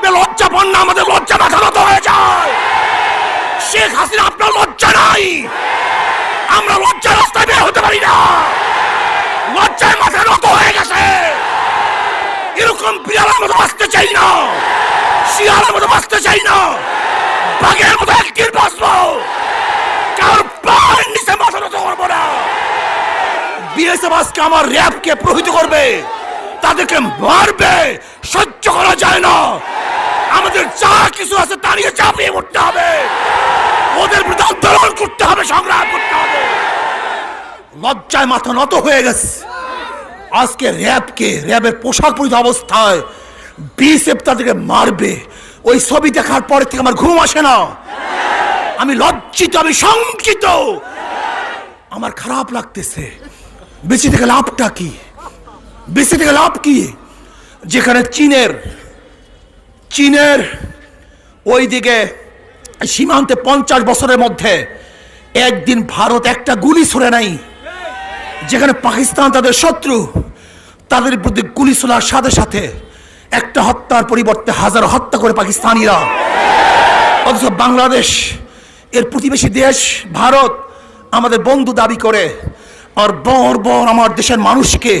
আপনি লজ্জা পান না, আমাদের লজ্জা মাথা নত হয়ে যায়। শেখ হাসিনা আপনার লজ্জা নাই। আমরা লজ্জা রাস্তায় বের হতে পারি না। লজ্জায় মাথা নত হয়ে গেছে। এরকম বিড়ালের মতো বাঁচতে চাই না। শিয়ালের মতো বাঁচতে চাই না। বাঘের মতো একদিন বাঁচবো। কারোর পায়ের নিচে মাথা নত করব না। বিএসএফ আজকে আমার র্যাবকে প্রহিত করবে। তাদেরকে মারবে। সহ্য করা যায় না। আমাদের যা কিছু আছে নিয়ে চাপিয়ে উঠতে হবে। ওদের বিরুদ্ধে আন্দোলন করতে হবে, সংগ্রাম করতে হবে। লজ্জায় মাথা নত হয়ে গেছে। আজকে র্যাবকে, র্যাবের পোশাক পরিধ অবস্থায় বিএসএফ তাদেরকে মারবে। ওই ছবি দেখার পরে থেকে আমার ঘুম আসে না। আমি লজ্জিত, আমি শঙ্কিত। আমার খারাপ লাগতেছে। বেঁচে থেকে লাভটা কি? বেঁচে থেকে লাভ কি? যেখানে চীনের চীনের ওই দিকে সীমান্তে পঞ্চাশ বছরের মধ্যে একদিন ভারত একটা গুলি ছড়ে নাই, যেখানে পাকিস্তান তাদের শত্রু, তাদের বিরুদ্ধে গুলি ছোড়ার সাথে সাথে একটা হত্যার পরিবর্তে হাজার হত্যা করে পাকিস্তানিরা। অথচ বাংলাদেশ, এর প্রতিবেশী দেশ, ভারত আমাদের বন্ধু দাবি করে, আর বর বর আমার দেশের মানুষকে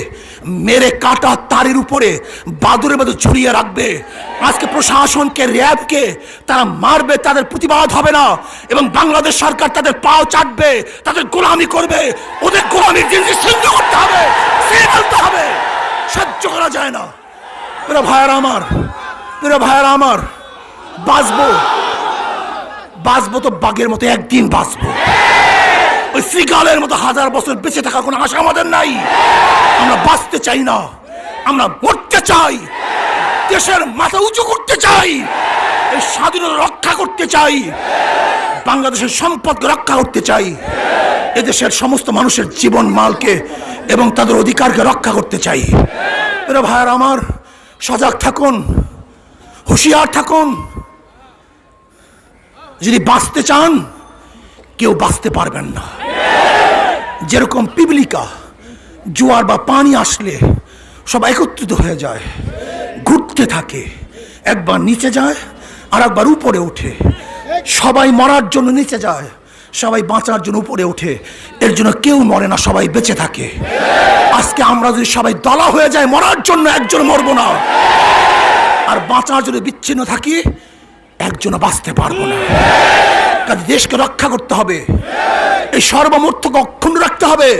মেরে কাটা তারের উপরে বাদুরের মতো ঝুলিয়ে রাখবে। আজকে প্রশাসনকে, র্যাবকে তারা মারবে, তাদের প্রতিবাদ হবে না। এবং বাংলাদেশ সরকার তাদের পাও চাটবে, তাদের গোলামি করবে, ওদের গোলামির জিনিস সিদ্ধ করতে হবে সে হবে। সহ্য করা যায় না। প্রিয় ভাইয়ার আমার, প্রিয় ভাইয়ার আমার, বাঁচবো। বাঁচবো তো বাঘের মতো একদিন বাঁচবো। শ্রীকালের মতো হাজার বছর বেঁচে থাকার কোনো আশা আমাদের নাই। আমরা বাঁচতে চাই না। আমরা মরতে চাই। দেশের মাথা উঁচু করতে চাই। এই স্বাধীনতা রক্ষা করতে চাই। বাংলাদেশের সম্পদ রক্ষা করতে চাই। এদেশের সমস্ত মানুষের জীবন মালকে এবং তাদের অধিকারকে রক্ষা করতে চাই। এরা ভাইয়ার আমার সজাগ থাকুন, হুঁশিয়ার থাকুন। যদি বাঁচতে চান কেউ বাঁচতে পারবেন না। যেরকম পিবলিকা, জোয়ার বা পানি আসলে সব একত্রিত হয়ে যায়, ঘুরতে থাকে, একবার নিচে যায় আর একবার উপরে ওঠে। সবাই মরার জন্য নিচে যায়, সবাই বাঁচার জন্য উপরে ওঠে। এর জন্য কেউ মরে না, সবাই বেঁচে থাকে। আজকে আমরা যদি সবাই দলা হয়ে যায় মরার জন্য একজন মরবো না। আর বাঁচার জন্য বিচ্ছিন্ন থাকি, একজনও বাঁচতে পারব না। কাজে দেশকে রক্ষা করতে হবে। এই সর্বমূর্থকে অক্ষুণ্ণ রাখতে হবে।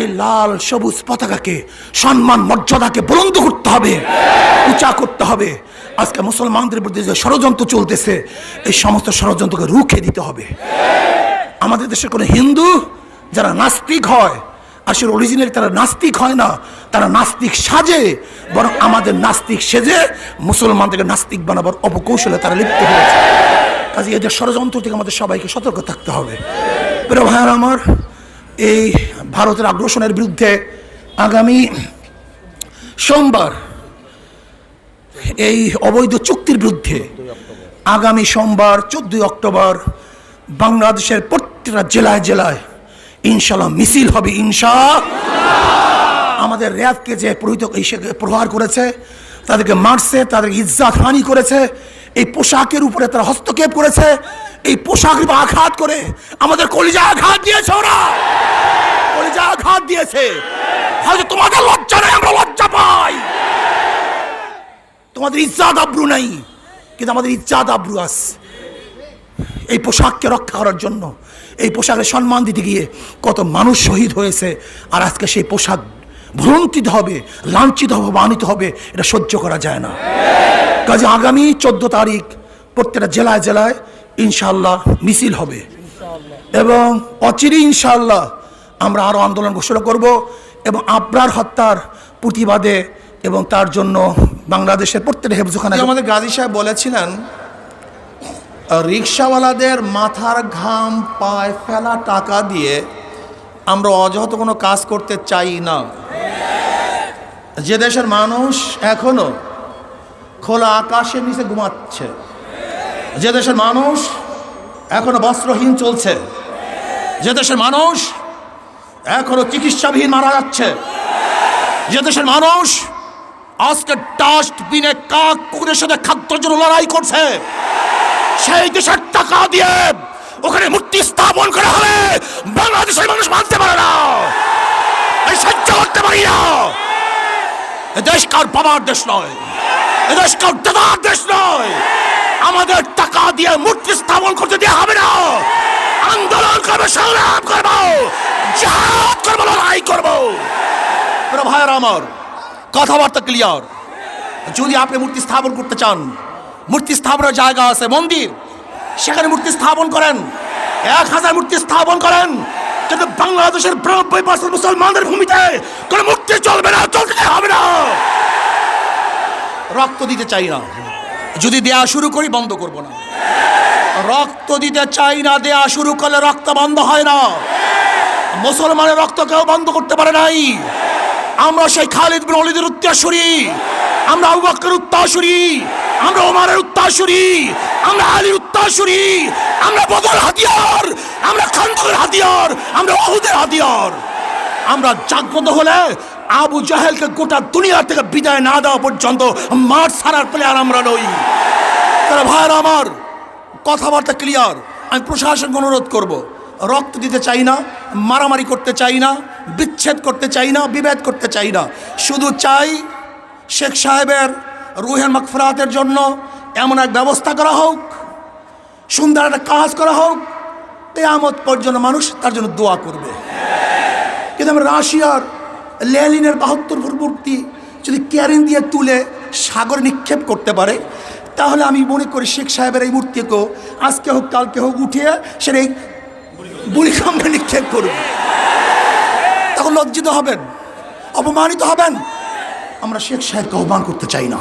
এই লাল, সবুজ পতাকাকে, সম্মান, মর্যাদাকে বুলন্দ করতে হবে। উঁচা করতে হবে। আজকে মুসলমানদের বিরুদ্ধে যে ষড়যন্ত্র চলতেছে, এই সমস্ত ষড়যন্ত্রকে রুখে দিতে হবে। আমাদের দেশের কোনো হিন্দু যারা নাস্তিক হয়, আসলে অরিজিনালি তারা নাস্তিক হয় না, তারা নাস্তিক সাজে, বরং আমাদের নাস্তিক সেজে মুসলমানদেরকে নাস্তিক বানাবার অপকৌশলে তারা লিপ্ত হয়েছে। কাজে এদের ষড়যন্ত্র থেকে আমাদের সবাইকে সতর্ক থাকতে হবে। প্রিয় ভাইয়ার আমার, এই ভারতের আগ্রাসনের বিরুদ্ধে আগামী সোমবার এই অবৈধ চুক্তির বিরুদ্ধে আগামী সোমবার চোদ্দই অক্টোবর বাংলাদেশের প্রত্যেকটা জেলায় জেলায় ইনশাল্লাহ মিছিল হবে ইনশা আমাদের র্যাবকে যে প্রহিত প্রহার করেছে, তাদেরকে মারছে, তাদের ইজ্জাত হানি করেছে এই পোশাকের উপরে তারা হস্তক্ষেপ করেছে। এই পোশাক আঘাত করে আমাদের কলিজা আঘাত দিয়েছে ওরা। কলিজা আঘাত দিয়েছে। হয়তো তোমাদের লজ্জা নেই, আমরা লজ্জা পাই। তোমাদের ইজ্জাত আব্রু নাই, কিন্তু আমাদের ইজ্জাত আব্রু আছে এই পোশাককে রক্ষা করার জন্য, এই পোশাকের সম্মান দিতে গিয়ে কত মানুষ শহীদ হয়েছে। আর আজকে সেই পোশাক ভ্রন্তিত হবে, লাঞ্ছিত হবে মানিত হবে, এটা সহ্য করা যায় না। কাজে আগামী চোদ্দ তারিখ প্রত্যেকটা জেলায় জেলায় ইনশাল্লাহ মিছিল হবে। এবং অচিরে ইনশাল্লাহ আমরা আরও আন্দোলন ঘোষণা করব এবং আবরার হত্যার প্রতিবাদে এবং তার জন্য বাংলাদেশের প্রত্যেকটা হেফজোখানা আমাদের গাজী সাহেব বলেছিলেন রিক্সাওয়ালাদের মাথার ঘাম পায় ফেলা টাকা দিয়ে আমরা অযথ কোনো কাজ করতে চাই না। যে দেশের মানুষ এখনও খোলা আকাশের নিচে ঘুমাচ্ছে। যে দেশের মানুষ এখনও বস্ত্রহীন চলছে। যে দেশের মানুষ এখনও চিকিৎসাবিহীন মারা যাচ্ছে। যে দেশের মানুষ আজকে ডাস্টবিনে কাক কুকুরের সাথে খাদ্যের জন্য লড়াই করছে। সেই দেশের টাকা দিয়ে ওখানে মূর্তি স্থাপন করা হবে বাংলাদেশের মানুষ মানতে পারে না। সহ্য করতে পারি না। দেশ কার বাবার দেশ নয়। এ দেশ দাদার দেশ নয়। আমাদের টাকা দিয়ে মূর্তি স্থাপন করতে দেওয়া হবে না। আন্দোলন করব, সংগ্রাম করব, জাহাজ করব, লড়াই করব। ভাইয়ের আমার, কথাবার্তা ক্লিয়ার যদি আপনি মূর্তি স্থাপন করতে চান, মূর্তি স্থাপনের জায়গা আছে, মন্দির। সেখানে মূর্তি স্থাপন করেন। এক হাজার মূর্তি স্থাপন করেন। কিন্তু বাংলাদেশের বিরানব্বই পার্সেন্ট মুসলমানদের ভূমিতে কোনো মূর্তি চলবে না, চলতে হবে না। রক্ত দিতে চাই না। যদি দেয়া শুরু করি, বন্ধ করব না। রক্ত দিতে চাই না, দেয়া শুরু করলে রক্ত বন্ধ হয় না। মুসলমানের রক্ত কেউ বন্ধ করতে পারে নাই। আমরা সেই খালিদ বিন ওয়ালিদের উত্তরসূরি। আমরা আবু বকরের উত্তরসূরি। আমরা ওমারের উত্তরসূরি। আমরা আলীর উত্তরসূরি। আমরা বদল হাতিয়ার। আমরা খান্দকের হাতিয়ার। আমরা ওহুদের হাতিয়ার। আমরা জাগ্রত হলে আবু জাহেলকে গোটা দুনিয়া থেকে বিদায় না দেওয়া পর্যন্ত মাঠ ছাড়ার প্লেয়ার আমরা নই। তাহলে ভাইয়ের আমার, কথাবার্তা ক্লিয়ার আমি প্রশাসনকে অনুরোধ করব, রক্ত দিতে চাই না, মারামারি করতে চাই না, বিচ্ছেদ করতে চাই না, বিভেদ করতে চাই না। শুধু চাই শেখ সাহেবের রুহের মাকফরাতের জন্য এমন এক ব্যবস্থা করা হোক, সুন্দর একটা কাজ করা হোক, কেয়ামত পর্যন্ত মানুষ তার জন্য দোয়া করবে। কিন্তু আমরা রাশিয়ার লেলিনের বাহাত্তর ফুট মূর্তি যদি ক্যারিন দিয়ে তুলে সাগর নিক্ষেপ করতে পারে, তাহলে আমি মনে করি শেখ সাহেবের এই মূর্তিকেও আজকে হোক, কালকে হোক উঠিয়ে সেটা এই বুড়িগঙ্গা নিক্ষেপ করবে। তখন লজ্জিত হবেন, অপমানিত হবেন। আমরা শেখ সাহেবকে অপমান করতে চাই না।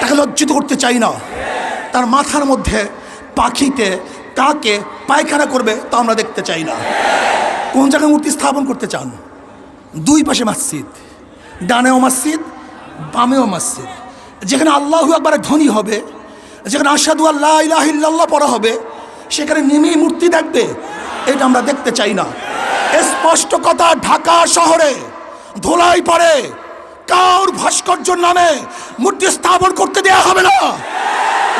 তাকে লজ্জিত করতে চাই না। তার মাথার মধ্যে পাখিতে কাকে পায়খানা করবে তা আমরা দেখতে চাই না। কোন জায়গায় মূর্তি স্থাপন করতে চান? দুই পাশে মসজিদ, ডানেও মসজিদ, বামেও মসজিদ। যেখানে আল্লাহ একবারে ধনী হবে, যেখানে আসাদু আল্লাহ ইলাহ ইল্লাল্লাহ পড়া হবে, সেখানে নেমেই মূর্তি দেখবে এটা আমরা দেখতে চাই না। স্পষ্ট কথা, ঢাকা শহরে ধোলাই পড়ে, কাউর ভাস্কর্যর নামে মূর্তি স্থাপন করতে দেয়া হবে না।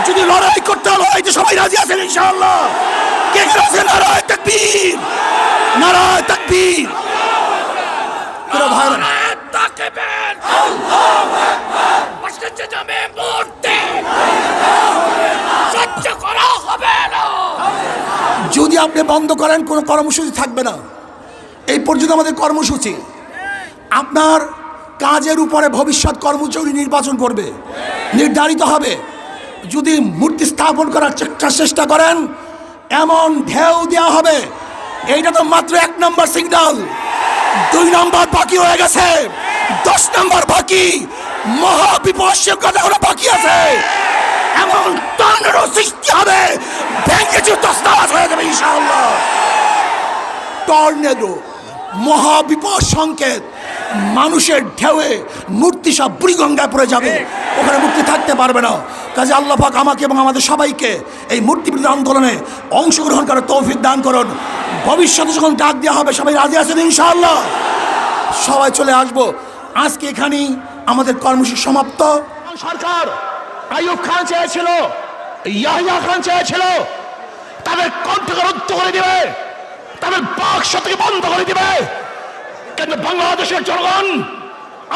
যদি লড়াই করতে লড়াইতে সবাই রাজি আছেন, ইনশাআল্লাহ। কে কে আছে? নারায় তাকবীর। নারায় তাকবীর। প্রিয় ভাইরা, নারায়ণ তাকবীর মসজিদে যাবে মূর্তি সহ্য করা হবে না। যদি আপনি বন্ধ করেন কোনো কর্মসূচি থাকবে না। এই পর্যন্ত আমাদের কর্মসূচি। আপনার কাজের উপরে ভবিষ্যৎ কর্মচারী নির্বাচন করবে। নির্ধারিত হবে। যদি মূর্তি স্থাপন করার চেষ্টা করেন এমন ঢেউ দেওয়া হবে। এইটা তো মাত্র এক নম্বর সিগন্যাল দুই নম্বর বাকি হয়ে গেছে। দশ নম্বর বাকি। মহাবিপর্যের কথা ওরা বাকি আছে। এমন তন্দ্র সৃষ্টি হবে। ব্যাংকে যে দস্তাবাজ হয়ে যাবে ইনশাআল্লাহ। টর্নেডো, মহাবিপদ সংকেত। মানুষের ঢেউয়ে মূর্তি সব বুড়িগঙ্গায় পড়ে যাবে। ওখানে মূর্তি থাকতে পারবে না। কাজে আল্লাহ পাক আমাকে এবং আমাদের সবাইকে এই মূর্তি বিরোধী আন্দোলনে অংশগ্রহণ করার তৌফিক দান করুন। ভবিষ্যতে যখন ডাক দেওয়া হবে, সবাই রাজি আছেন ইনশাআল্লাহ? সবাই চলে আসব। আজকে এখানেই আমাদের কর্মসূচি সমাপ্ত। সরকার, আইয়ুব খান চেয়েছিল, ইয়াহিয়া খান চেয়েছিল, তাদের কণ্ঠকে রুদ্ধ করে দিবে, তাদের বাক শতকে বন্ধ করে দিবে। কিন্তু বাংলাদেশের জনগণ,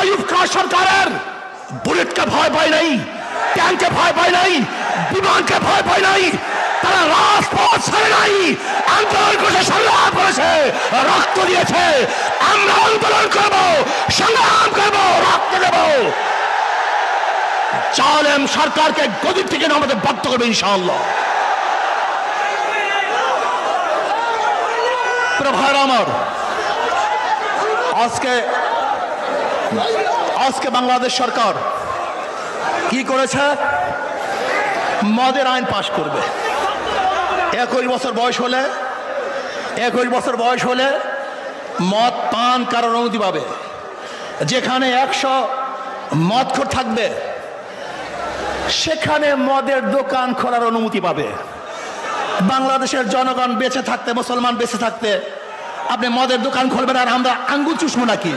আইয়ুব খান সরকারের বুলেটকে ভয় পায় নাই, ট্যাঙ্কে ভয় পায় নাই, বিমানকে ভয় পায় নাই, তারা রাজপথ ছেড়ে নাই, আন্দোলন করেছে, সংগ্রাম করেছে, রক্ত দিয়েছে। আমরা আন্দোলন করব, সংগ্রাম করব, রক্ত দেবো। জালেম সরকারকে গদির থেকে নামাতে বাধ্য করবে ইনশাআল্লাহ। প্রিয় ভাইরা আমার আজকে আজকে বাংলাদেশ সরকার কি করেছে? মদের আইন পাশ করবে। একুশ বছর বয়স হলে একুশ বছর বয়স হলে মদ পান কারণ অনুমতি পাবে। যেখানে একশো মদখোর থাকবে, সেখানে মদের দোকান খোলার অনুমতি পাবে। বাংলাদেশের জনগণ বেঁচে থাকতে, মুসলমান বেঁচে থাকতে আপনি মদের দোকান খুলবেন আর আমরা আঙ্গুল চুষবো নাকি?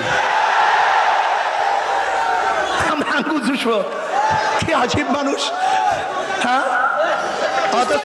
আমরা আঙ্গুল চুষবো। কি আজীব মানুষ।